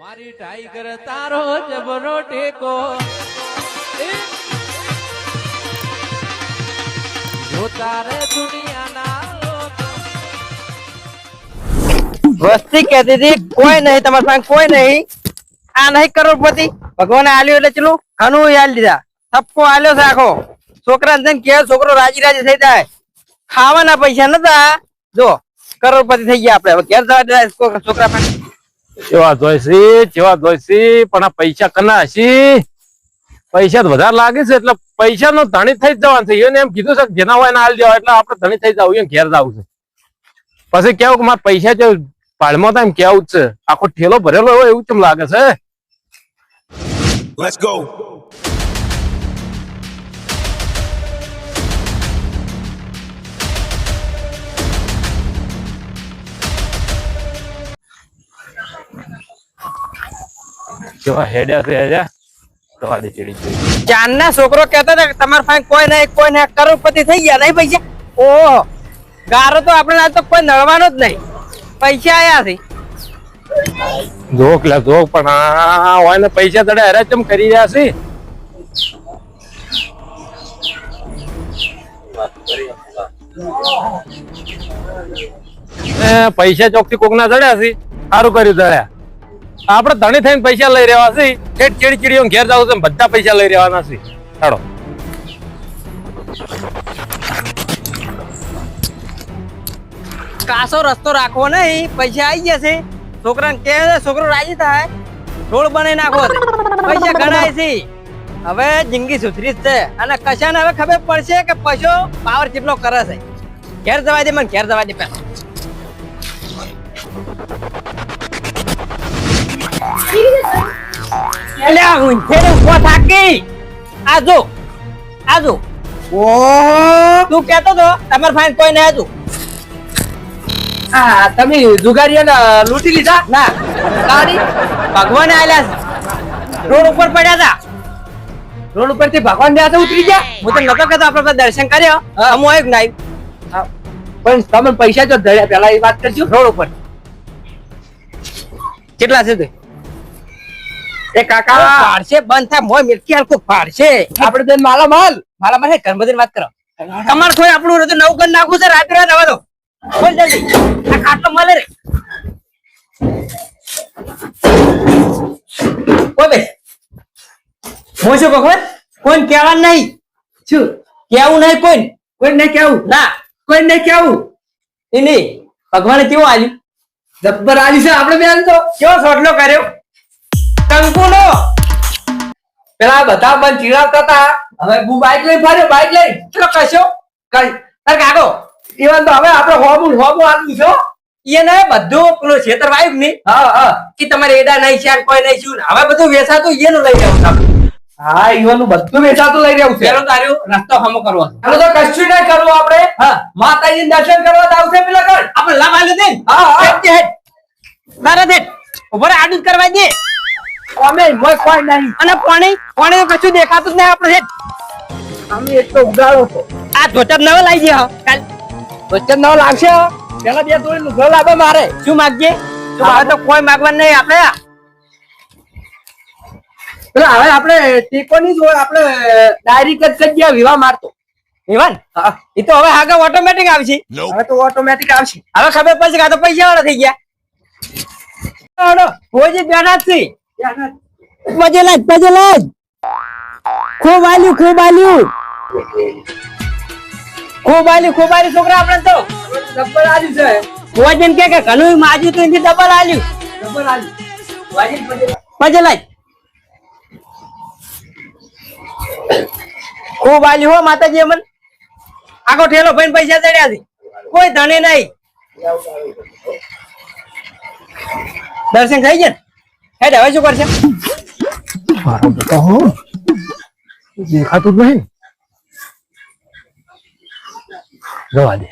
મારી ટાઈગર તારો જબરો ટેકો. જો તારે દુનિયાના વસ્તી કહેતી હતી, કોઈ નહીં, તમારી પાસે કોઈ નહીં. આ નહીં કરોડપતિ. ભગવાને આલ્યો એટલે ચલું? ઘણું યાદ લીધા થપ્પો આલ્યો છે આખો. છોકરાને જઈને કે છોકરો રાજી રાજી થઈ જાય. ખાવાના પૈસા નતા. જો, કરોડપતિ થઈ ગયા આપણે. ઘેર જવા છોકરા પાસે. કેવા જોઈશી કેવા જોઈશી પણ આ પૈસા કના પૈસા વધારે લાગે છે, એટલે પૈસા નો ધણી થઈ જવાનું છે. એને એમ કીધું છે જેના હોય હાલ જવા એટલે આપણે ધણી થઈ જવું ઘેર જવું છે. પછી કેવું કે મારા પૈસા જો પાળમાં તો એમ કેવું જ છે. આખો ઠેલો ભરેલો હોય એવું કેમ લાગે છે? Let's go. કેવા હેડ્યા છે હેડ્યા દે ચડી ચડી ચાંદના છોકરો કેતા હતા તમારા પાસે કોઈ નહીં કોઈ નહીં કરોડપતિ થઈ ગયા નહીં પૈસા ઓહો ગારો તો આપણે આ તો કોઈ નળવાનો જ નહીં. પૈસા આયા છે. જોક લે જોક પણ આ હોય ને પૈસા તડે હરે ચમ કરી રહ્યા છે. પૈસા ચોકથી કોક ના ચડ્યા છે? સારું કર્યું ચડ્યા આપણે ધણી થઈને પૈસા લઈ રહ્યા છે ઠેઠ ચીડી ચીડીઓ ઘેર જાવ છે બધા પૈસા લઈ રહેવાના છે ચાલો કાસો રસ્તો રાખવો નહીં, પૈસા આવી જશે છોકરાને કે છોકરો રાજી થાય? રોડ બનાવી નાખો. પૈસા ગણાય છે. હવે જિંદગી સુધરી જ છે. અને કશાને હવે ખબર પડશે કે પશુ પાવર કેટલો કરે છે. ઘેર જવા દે મને, ઘેર જવા દે પેલા. હું ફેર ઊભો થાકી. આ જો આ જો. ઓહો. તું કહેતો તો તમાર ફાઈન કોઈ નહીં હતું. આ તમે જુગારીઓને લૂંટી લીધા? ના. ગાડી ભગવાન આયલા રોડ ઉપર પડ્યા હતા રોડ ઉપરથી ભગવાન ને ઉતરી ગયા? હું તો નતો કહેતો આપણે દર્શન કર્યો. હું. આવ્યું નાઈ પણ તમે પૈસા જો ધડ્યા પેલા એ વાત કરજો. રોડ ઉપર. કેટલા છે તે? એ કાકા. ફાડશે બંધ થાય મોય મિલકી હલકો ફાડશે. આપણે તો માલા માલ માલા મારે કર્મદીન વાત કરો. તમાર કોઈ આપણું હૃદય નવું કરી નાખવું છે રાત્રે રાત હવે તો બોલ જલ્દી. આ ખાટલો મળે રે. કોઈ બે હું શું કહું? કોઈને કહેવાનું નહીં. શું? કેવું નહીં કોઈ કોઈ નહીં કેવું ના. કોઈ નહીં કેવું એ નહીં ભગવાને કેવું આલ્યું જબ્બર આલી છે આપણે બેન તો. કેવો સોટલો કર્યો? કંકુનો પેલા બધા મન ચીડાવતા હતા. હવે હું બાઈક લઈ ફર્યો બાઈક લઈ ચલો કશો કઈ. તાર કાકો ઈવન તો હવે આપણે હોબું હોબું આલું છો એને બધું પેલું છેતર વાયુ નહીં હા હા. કે તમારે એડા નહીં છે કોઈ નહીં છું હવે બધું વેચાતું એનું લઈ જવું તમે. હા ઈવન બધું વેચાતું લઈ રહ્યું છે. પેલો તાર્યો રસ્તો હમો કરવો ચાલો તો કશું નહીં કરવું આપણે. હા. માતાજી દર્શન કરવા તો આવશે પેલા કર આપણે લાવા લે દે હા, હા. તારે દે. ઊભો આડું કરવા દે. અમે મોય કોઈ નહીં. અને પાણી પાણી કશું દેખાતું જ નહીં આપણે અમે એક તો ઉગાડો છો. આ ધોતર નવો લઈ દે કાલ. વચ્ચે નવો લાવશે પેલા બે થોડી લુગડો લાવે મારે. શું માગજે? હવે તો કોઈ માગવા નહીં આપણે. એટલે હવે આપણે ટેકોની જ હોય આપણે ડાયરેક્ટ જ કરી વિવાહ મારતો. વિવાન એ તો હવે આગળ ઓટોમેટિક આવશે. હવે તો ઓટોમેટિક આવશે. હવે ખબર પડશે કે આ તો પૈસા વાળા થઈ ગયા. હોજી બેઠા જ છે મજે લાજ મજે લાજ ખૂબ આલ્યું ખૂબ આલ્યું. ખૂબ આલ્યું ખૂબ આલ્યું છોકરા આપણે તો ડબ્બર આલી છે. ભોજન કે કે ઘણું માજ્યું તો એથી ડબલ આલ્યું. ડબ્બર આલી વાજી પછી મજે લાજ ખૂબ આલ્યું હો માતાજી અમન. આખો ઠેલો ભાઈ પૈસા ચડ્યા છે. કોઈ ધણી નહીં. દર્શન થઈ ગયા? હેડ હવે શું કરશે? મારો બેટા હો દેખાતું જ નહીં. જવા દે.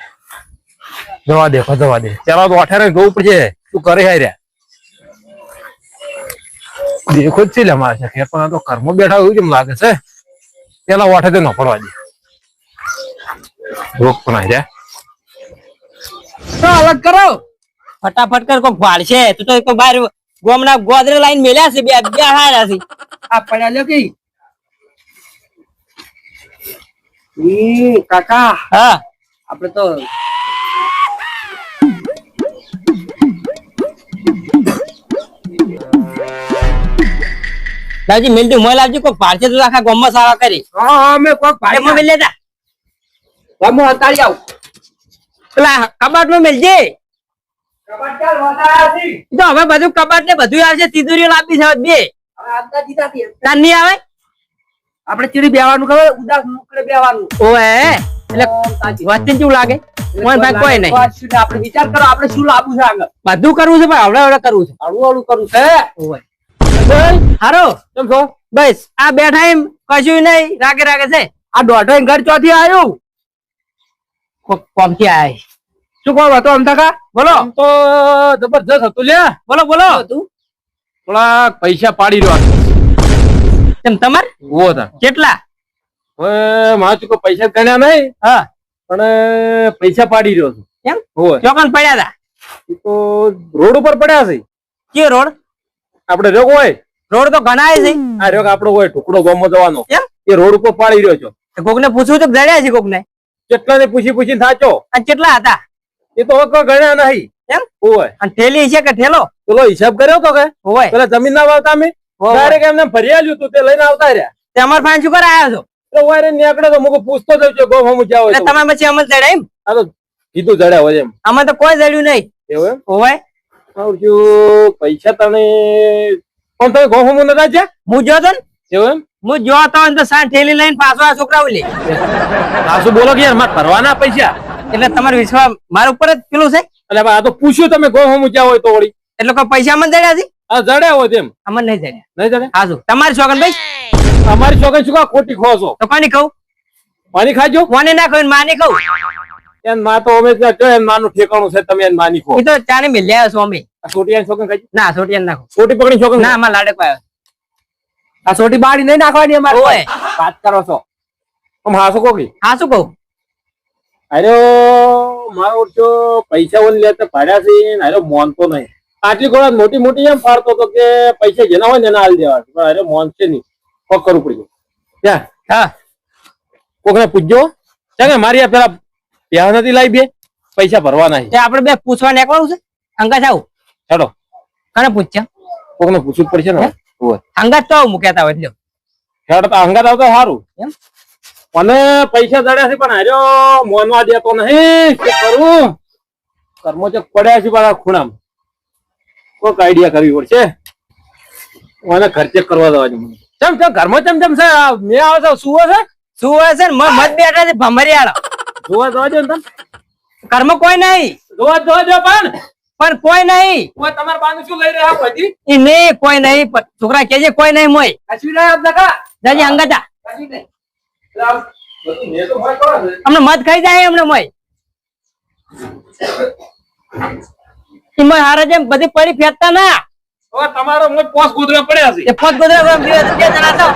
જવા દે જવા દે. પેલા તો અઠારે જોવું પડશે. તું કરે હાઈ રે. દેખો જ છે લે મારે છે ખેર પણ તો ઘરમાં બેઠા એવું કેમ લાગે છે. પેલા વાઠે તો ન પડવા દે. રોક પણ હાય રહ્યા અલગ કરો. ફટાફટ કર કોક ભાડશે તું તો કોઈ બહાર ગોમના ગોદરે લાઈન મેલ્યા છે બે બે હારા છે આ પડ્યા લ્યો કી. ઈ કાકા. હા. આપણે તો દાજી મિલતું મોય લાવજો કોઈ પારસે તું આખા ગોમમાં સારા કરી. હા હા મે કોક ભાઈ માં મેલ લેતા. હું હતાડી આવું. પેલા કબાટમાં મેલજે કબાટ ચાલ વધારા છે ઈ તો હવે બધું કબાટ ને બધું આવશે. તિજોરીઓ લાંબી છે બે. તાર નહીં આવે? આપણે ચીડી બેવાનું ખબર? ઉદાસ મુકડે બેવાનું ઓએ એટલે વસ્તી કેવું લાગે? મોહન ભાઈ કોઈ નહીં. વાત શું ને આપણે વિચાર કરો આપણે શું લાવવું છે આગળ. બધું કરવું છે પણ હવડે હવડે કરવું છે. હળવું હળવું કરવું છે. ઓય હારો. કેમ છો? બસ. આ બેઠા એમ કશું નહીં. રાગે રાગે છે. આ દોઢો ઘર ચોથી આવ્યું કોમથી શું બોલો. તો જબરજસ્ત હતું બોલો બોલો. થોડાક પૈસા પાડી રહ્યો કેમ તમાર? ઊભો કેટલા? મારા ચૂકો પૈસા ગણ્યા નહીં. હા. પણ પૈસા પાડી રહ્યો છું. ચોકન પડ્યા હતા તો રોડ ઉપર પડ્યા છે. કે રોડ? આપડે રોગ હોય. રોડ તો ઘણા છે. આ રોગ આપડો હોય ટુકડો ગોમો જવાનો. એ રોડ ઉપર પાડી રહ્યો છો. કોક ને પૂછવું તો જડ્યા છે કોક ને કેટલા ને પૂછી પૂછીને સાચો કેટલા હતા? એ તો કોઈ ગણ્યા નહીં. એમ? હોય અને થેલી છે કે થેલો પેલો હિસાબ કર્યો તો કે પેલા જમીન ના વાવતા અમે? ડાયરેક્ટ એમને ફરી આલ્યું તું તે લઈને આવતા રહ્યા. તે અમાર ફાન શું કરા છો? તો વાયરે નીકળે તો મુકો પૂછતો જઉં છું ગો હમ જાવ એટલે તમારે પછી અમલ જડ્યા એમ? આ તો કીધું જડ્યા હોય એમ. અમે તો કોઈ જડ્યું નહીં. એવું એમ? આવું પૈસા તને પણ તમે ગો હમ નતા જ્યાં? હું જો તો એવું એમ? હું જો તો લઈને પાછો આ છોકરા લે. પાછું બોલો કે યાર મારે ભરવાના પૈસા. એટલે તમારો વિશ્વાસ મારા ઉપર જ પેલું છે? એટલે આ તો પૂછ્યું તમે ગો હું મૂક્યા હોય તો વળી? એટલે કોઈ પૈસા અમને જડ્યા છે? હા જડ્યા હોય તેમ. અમને નહીં જડ્યા નહીં જડે હા શું તમારી છોકન ભાઈ? અમારી છોકરી શું ખોટી ખો છો? તો કોની કહું? પાણી ખાજો. મને ના કહું માને કહું? એનમાં તો અમે એન માનું ઠેકાણું છે તમે એન માની ખો. એ તો ચાને મિલ્યા છો અમે. એન છોકરી ખાજો ના સોટિયા નાખો છોટી પકડી છોકરી ના અમાર લાડક પાયો આ સોટી બાડી નહીં નાખવાની અમારે ઓય. વાત કરો છો. આમ હાસો કોકી? હા શું કહું? અરે મારો તો પૈસા ઓન લેતા ભાડ્યા છે અરે મોનતો નહીં. આટલી ઘોડા મોટી મોટી એમ પાડતો હતો કે પૈસા જેના હોય ને એના હાલ દેવા પણ અરે મોનશે નહીં. કોક કરવું પડી ગયું. ત્યાં હા કોકને પૂછજો. ચાલે મારી આ પેલા પ્યાહ નથી લાવી બે. પૈસા ભરવાના છે. આપણે બે પૂછવા નીકળવું છે? અંગા આવું. હેડો કોને પૂછ્યા? કોકને પૂછવું પડશે ને હોય અંગા તો મૂક્યા હતા એટલે તો અંગાત આવતો સારું એમ? મને પૈસા જડ્યા છે પણ હાર્યો મોનવા દેતો નહીં. શું કરું? કર્મો ચક પડ્યા છે પાછા ખૂણામાં. કોઈક આઈડિયા કરવી પડશે. મને ખર્ચે કરવા દેવા મને ચમ ચમ ઘરમાં ચમ ચમ છે? મેં આવે છે સુવો છે? સુવે છે ને મત બેઠા છે ભમરિયાળો. જોવા જોવા જો ને તમે. કર્મ કોઈ નહીં. જોવા જોવા પણ. પણ કોઈ નહીં. કોઈ તમાર બાનું શું લઈ રહ્યા પછી એ નહીં કોઈ નહીં. પણ છોકરા કેજે કોઈ નહીં મોય. કશું નહીં અમથા જાજી અંગા જા. કશું નહીં. અમને મત ખાઈ જાય એમને મય. એમાં હારે જેમ બધી પડી ફેંકતા ના. તમારો પોસ ગોદરા પડ્યા છે. ફોટ ગોદરા બે જણા તો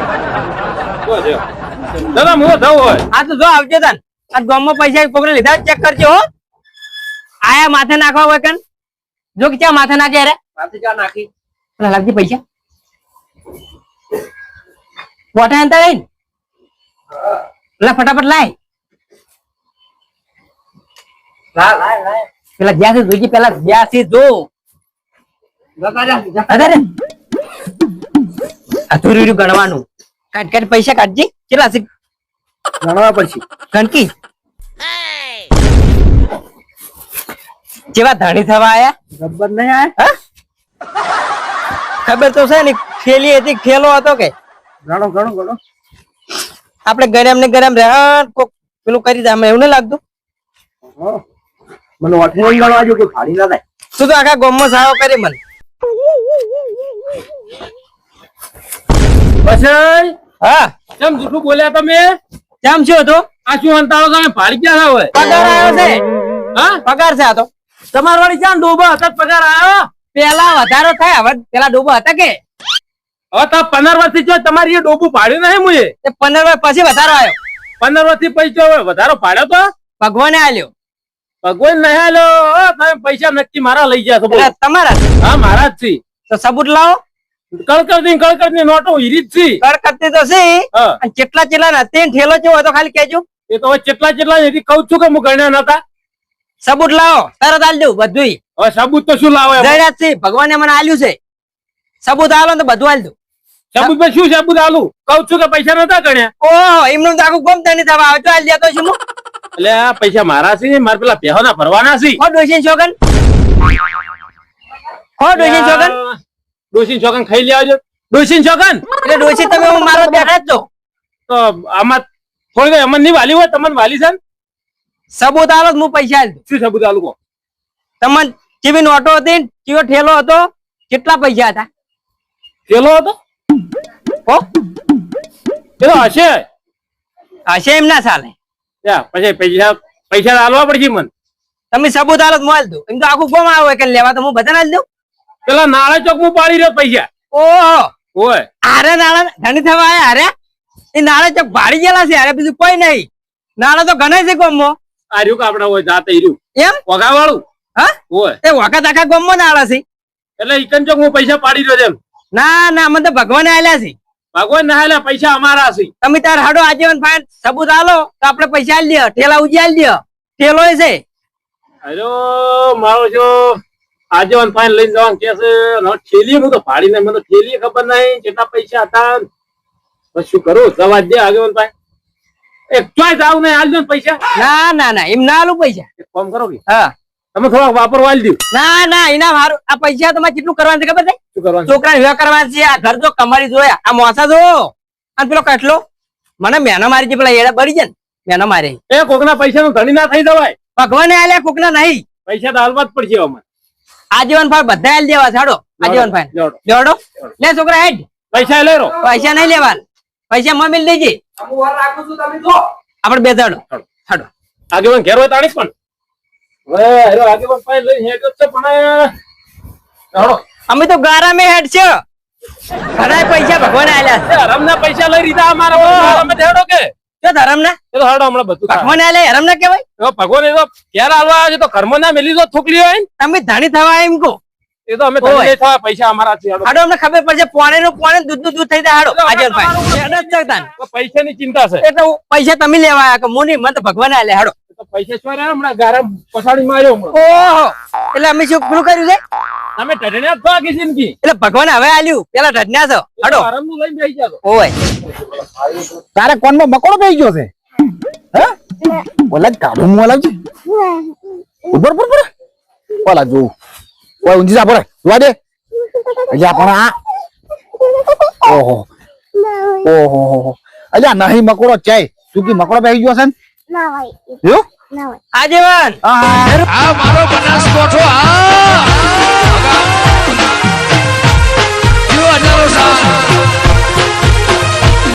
દાદા હોય. આ તો જો આવજો તન. આ ગામમાં પૈસા કોકને લીધા ચેક કરજો હો. આયા માથે નાખવા હોય કન. જો કે ક્યાં માથે નાખે રે માથે ચા નાખી? લાગજી પૈસા. બોટા અંતર લઈને પેલા ફટાફટ લાય. લા લા લા પેલા જ્યાંથી જોઈજી પેલા જ્યાંથી જો. અધૂરું ગણવાનું. પૈસા કાઢજી. કેટલા છે? ગણવા પડશે. ગણકી. જેવા ધણી થવા આયા? ગબ્બર નહીં આયા? હા? ખબર તો છે ને ખેલી હતી ખેલો હતો કે? ગણો ગણો ગણો. આપણે ગરમ ને ગરમ રહ્યા કોક પેલું કરી દે. એવું ના લાગતું. મને ગણવા જો કે ફાડી ના થાય. તું તો આખા ગોમમાં સારો કરી મને. પછી હા. કેમ જૂઠું બોલ્યા તમે? કેમ છો તો? આ શું અંતાળો તમે ભાડી ક્યાં હોય. પગાર આવ્યો છે. હા? પગાર છે આ તો. તમાર વાળી ક્યાં ડોબા હતા? પગાર આવ્યો પેલા વધારો થાય. હવે પેલા ડૂબો હતા કે? હવે તો પંદર વર્ષથી જો તમારી એ ડોબું પાડ્યું નહીં મુએ. એ પંદર વર્ષ પછી વધારો આવ્યો પંદર વર્ષથી પૈસો વધારો પાડ્યો તો? ભગવાને આલ્યો. ભગવાન નહીં આલ્યો. તમે પૈસા નક્કી મારા લઈ ગયા છો તમારા હા મારા જ થી તો સબૂત લાવો. કળકળતી કળકળતી નોટો હીરી જ છે. કડકડતી તો છે. અને કેટલા કેટલા ના તે ઠેલો હતો ખાલી એ તો કેટલા કેટલા એથી કહું છું કે હું ગણ્યા નતા. સબૂત લાવો. તરત આલ દઉં બધું હવે સબૂત તો શું લાવે ભગવાને મને આલ્યું છે. સબૂત આલો તો બધું આલ દઉં. સાબુત ભાઈ શું સાબુત આલું કહું છું કે પૈસા નતા ગણ્યા. ઓહો એમનું તો આખું ગમતા નહીં થવા આવે? તો આલ છું હું એટલે આ પૈસા મારા છે મારે પેલા પહેવાના ભરવાના છે. હો ડોશી છોકન. હો ડોશી છોકન. ડોસી છોકન ખાઈ લે આવજો ડોસી છોકન. એટલે ડોશી તમે હું મારો બેઠા જ છો. તો આમાં થોડી અમનની વાલી હોય તમને વાલી છે? સબૂત આલો હું પૈસા આલ શું સબૂત આલું કહો તમને જેવી નોટો હતી કેવો ઠેલો હતો કેટલા પૈસા હતા? ઠેલો હતો? પેલો હશે? હશે એમ ના ચાલે. પછી પૈસા પૈસા આલવા પડશે મને. તમે સબૂત આલો તો આલ દઉં એમ તો આખું કોમ આવે કે લેવા તો હું બધાને આલ દઉં. પેલા નાળા ચોક હું પાડી રહ્યો પૈસા. ઓહો. ઓય. આરે નાણા ધણી થવા આયા અરે એ નાણા ચોક ભાડી ગયેલા છે અરે બીજું કોઈ નહીં. નાણા તો ઘણા છે ગમો. આ રહ્યું કાપડા હોય જાતે રહ્યું એમ? વગા વાળું હા? ઓય. એ વખત આખા ગમો નાણા છે. એટલે ઇકન ચોક હું પૈસા પાડી રહ્યો છે એમ. ના ના અમે તો ભગવાન આલ્યા છે ભગવાન ના પૈસા અમારા છે. તમે તાર હાડો આજીવન ફાઈન સબૂત આલો તો આપણે પૈસા આલી દે ઠેલા ઉજાલી દે ઠેલો છે. અરે મારો જો આગેવાન ફાઈન લઈને જવાનું કે છે નો ઠેલી હું તો ફાડીને મને ઠેલી ખબર નહીં કેટલા પૈસા હતા. બસ શું કરું? જવા દે આગેવાન ફાઈન એક ચોય જાવ ને આલજો પૈસા. ના ના ના એમ ના આલું પૈસા. ફોન કરો કે હા. તમે થોડા વાપરવા આલી દો. ના ના એના હારું. આ પૈસા તમારે કેટલું કરવાનું છે ખબર છે? શું કરવાનું છોકરા વિવાહ કરવાના છે. આ ઘર જો કમાડી જોયા આ મોસા જો. અને પેલો કટલો. મને મહેનો મારી છે પેલા એડા બળી જાય ને મહેનો મારે. એ કોકના પૈસા નું ધણી ના થઈ જવાય. ભગવાને આલ્યા કોકના નહીં. પૈસા તો હાલવા જ પડશે અમારે આજીવન ભાઈ બધા આલી દેવા છાડો આજીવન ભાઈ જોડો. લે છોકરા હેડ. પૈસા લઈ રો પૈસા નહીં લેવાના પૈસા મમ્મી દેજે. હું વાર રાખું છું તમે જો આપણે બે દાડો છાડો આગેવાન ઘેર હોય તાણી જ પણ. અમે તો ગારા મે હેડ છે ઘણા પૈસા ભગવાને આલ્યા છે. ના હરામના પૈસા લઈ લીધા અમારા અમે હેડો કે? કે ધરમ ના એ તો હેડો હમણાં બધું ભગવાન આલ્યા હરમ ના કહેવાય? હવે ભગવાન એ તો ક્યારે આલવા આવે તો કર્મ ના મેલી તો થૂકલી હોય તમે ધણી થવા એમ કહો. એ તો અમે. ધણી થવા પૈસા અમારા છે હેડો. અમને ખબર પડશે પોણે નું પોણે દૂધનું દૂધ થઈ જાય હાડો. આજે ભાઈ. હેડ જ જગતાન પૈસા ની. ચિંતા છે. એટલે પૈસા તમે લેવા આવ્યા કે મુની મત ભગવાન ભગવાને આલ્યા હાડો. એ તો પૈસા શું રહ્યા? હમણાં ગારા પછાડી માર્યો ઓહો! એટલે અમે શું પેલું કર્યું છે? તમે ટઢણ્યા જ છો જિંદગી. એટલે ભગવાન હવે આલ્યું. પેલા ઢડન્યા છો. હડો. આરામનું લઈને બેસી જાતો. ઓય. તારે કોનમાં મકોડો થઈ ગયો છે? હે? ઓલા કાઢું મું ઉપર ઉપર ઉપર ઓલા જો. ઓય ઊંધી જા પડે. જોવા દે. અલ્યા પણ આ. ઓહો. ઓહો અલ્યા નહીં મકોડો ચાય તું કે મકોડો બેસી ગયો છે ને? ના ભાઈ એવું? ના ભાઈ આ જવાન આ મારો બનાસ કોઠો આ જો અનારો સા